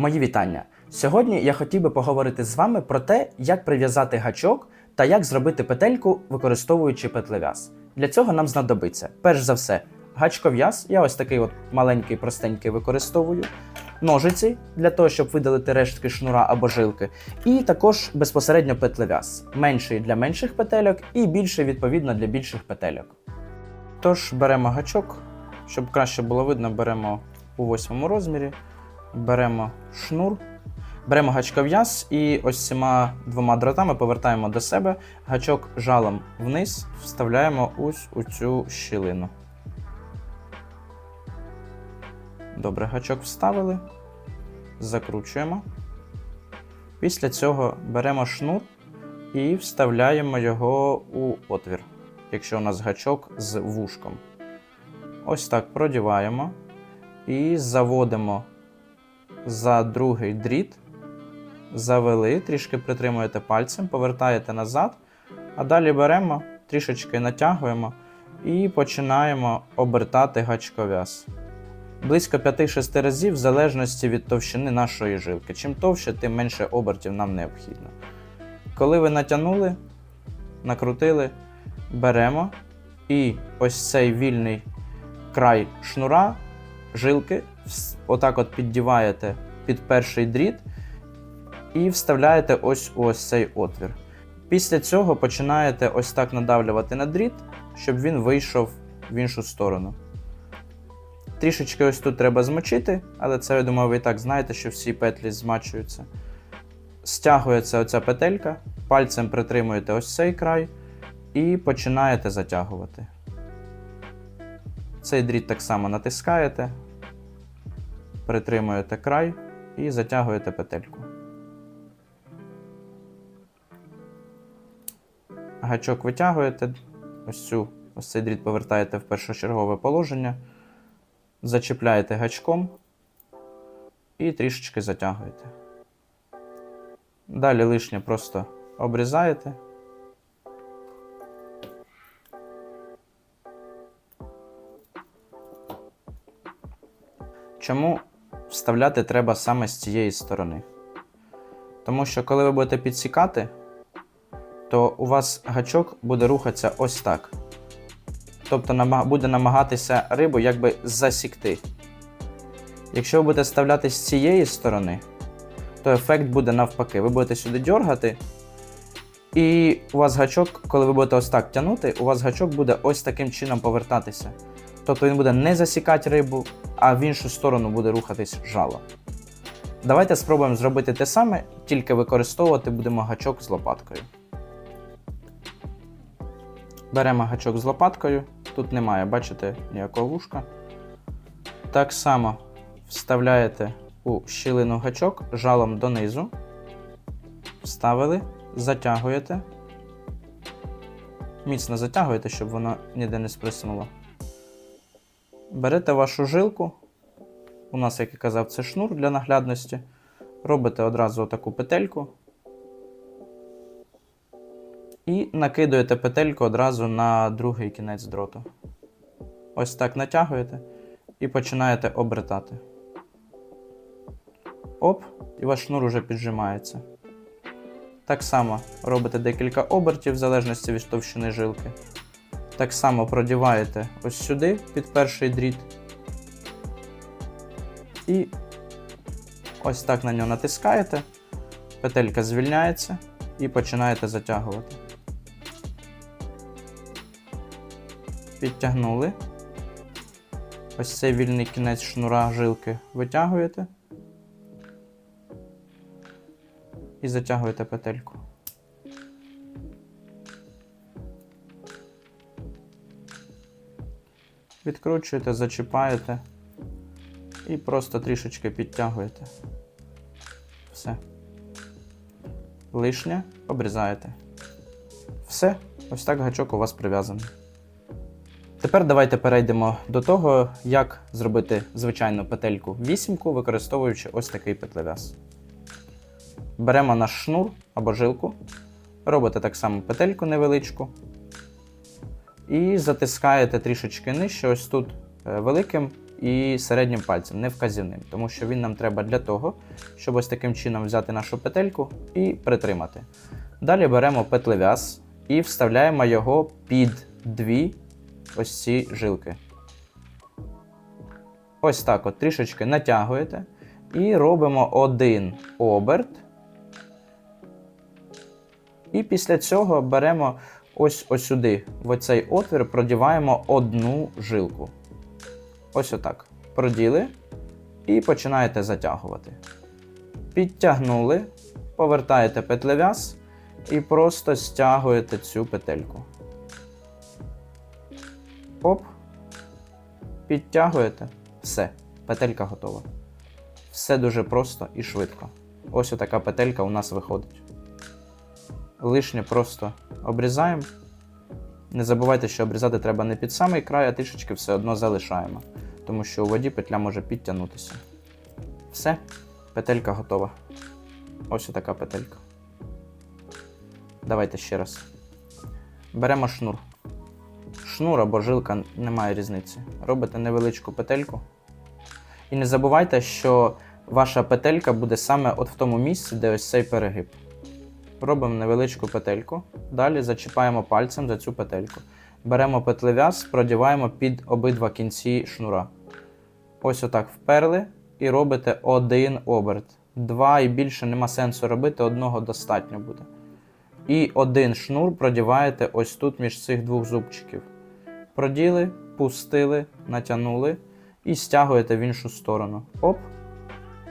Мої вітання. Сьогодні я хотів би поговорити з вами про те, як прив'язати гачок та як зробити петельку, використовуючи петлев'яз. Для цього нам знадобиться, перш за все, гачков'яз. Я ось такий от маленький, простенький використовую, ножиці для того, щоб видалити рештки шнура або жилки, і також безпосередньо петлев'яз, менший для менших петельок і більший відповідно для більших петельок. Тож беремо гачок, щоб краще було видно, беремо у восьмому розмірі, беремо шнур, беремо гачков'яз і ось цими двома дротами повертаємо до себе, гачок жалом вниз, вставляємо ось у цю щілину. Добре, гачок вставили, закручуємо. Після цього беремо шнур і вставляємо його у отвір, якщо у нас гачок з вушком. Ось так продіваємо і заводимо за другий дріт, завели, трішки притримуєте пальцем, повертаєте назад, а далі беремо, трішечки натягуємо і починаємо обертати гачков'яз. Близько 5-6 разів в залежності від товщини нашої жилки. Чим товще, тим менше обертів нам необхідно. Коли ви натягнули, накрутили, беремо і ось цей вільний край шнура, жилки, отак от піддіваєте під перший дріт і вставляєте ось у ось цей отвір. Після цього починаєте ось так надавлювати на дріт, щоб він вийшов в іншу сторону. Трішечки ось тут треба змочити, але це, я думаю, ви і так знаєте, що всі петлі змачуються. Стягується оця петелька, пальцем притримуєте ось цей край і починаєте затягувати. Цей дріт так само натискаєте, притримуєте край і затягуєте петельку. Гачок витягуєте, ось цю, ось цей дріт повертаєте в першочергове положення, зачіпляєте гачком і трішечки затягуєте. Далі лишнє просто обрізаєте. Чому вставляти треба саме з цієї сторони? Тому що коли ви будете підсікати, то у вас гачок буде рухатися ось так. Тобто буде намагатися рибу якби засікти. Якщо ви будете вставляти з цієї сторони, то ефект буде навпаки. Ви будете сюди дергати, і у вас гачок, коли ви будете ось так тягнути, у вас гачок буде ось таким чином повертатися. Тобто він буде не засікати рибу, а в іншу сторону буде рухатись жало. Давайте спробуємо зробити те саме, тільки використовувати будемо гачок з лопаткою. Беремо гачок з лопаткою. Тут немає, бачите, ніякого вушка. Так само вставляєте у щілину гачок жалом донизу. Вставили, затягуєте. Міцно затягуєте, щоб воно ніде не сприснуло. Берете вашу жилку. У нас, як я казав, це шнур для наглядності. Робите одразу таку петельку. І накидуєте петельку одразу на другий кінець дроту. Ось так натягуєте і починаєте обертати. Оп, і ваш шнур уже піджимається. Так само робите декілька обертів в залежності від товщини жилки. Так само продіваєте ось сюди під перший дріт. І ось так на нього натискаєте. Петелька звільняється і починаєте затягувати. Підтягнули. Ось цей вільний кінець шнура жилки витягуєте. І затягуєте петельку. Відкручуєте, зачіпаєте і просто трішечки підтягуєте. Все. Лишнє обрізаєте. Все, ось так гачок у вас прив'язаний. Тепер давайте перейдемо до того, як зробити звичайну петельку вісімку, використовуючи ось такий петлев'яз. Беремо наш шнур або жилку, робите так само петельку невеличку. І затискаєте трішечки нижче, ось тут е, великим і середнім пальцем, не вказівним, тому що він нам треба для того, щоб ось таким чином взяти нашу петельку і притримати. Далі беремо петлев'яз і вставляємо його під дві ось ці жилки. Ось так от трішечки натягуєте і робимо один оберт. І після цього беремо ось ось сюди, в оцей отвір, продіваємо одну жилку. Ось отак. Проділи і починаєте затягувати. Підтягнули, повертаєте петлев'яз і просто стягуєте цю петельку. Оп. Підтягуєте. Все, петелька готова. Все дуже просто і швидко. Ось отака петелька у нас виходить. Лишнє просто обрізаємо. Не забувайте, що обрізати треба не під самий край, а трішечки все одно залишаємо, тому що у воді петля може підтягнутися. Все, петелька готова. Ось така петелька. Давайте ще раз. Беремо шнур. Шнур або жилка немає різниці. Робите невеличку петельку. І не забувайте, що ваша петелька буде саме от в тому місці, де ось цей перегиб. Робимо невеличку петельку. Далі зачіпаємо пальцем за цю петельку. Беремо петлев'яз, продіваємо під обидва кінці шнура. Ось отак вперли і робите один оберт. Два і більше нема сенсу робити, одного достатньо буде. І один шнур продіваєте ось тут між цих двох зубчиків. Проділи, пустили, натягнули і стягуєте в іншу сторону. Оп.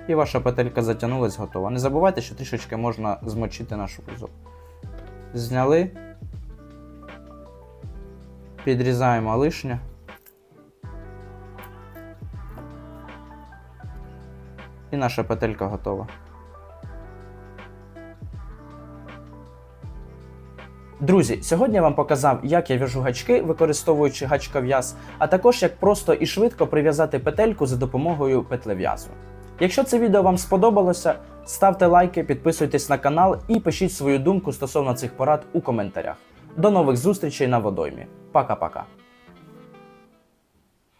І ваша петелька затягнулась, готова. Не забувайте, що трішечки можна змочити наш вузол. Зняли. Підрізаємо лишнє. І наша петелька готова. Друзі, сьогодні я вам показав, як я в'яжу гачки, використовуючи гачков'яз, а також як просто і швидко прив'язати петельку за допомогою петлев'язу. Якщо це відео вам сподобалося, ставте лайки, підписуйтесь на канал і пишіть свою думку стосовно цих порад у коментарях. До нових зустрічей на водоймі. Пока-пока.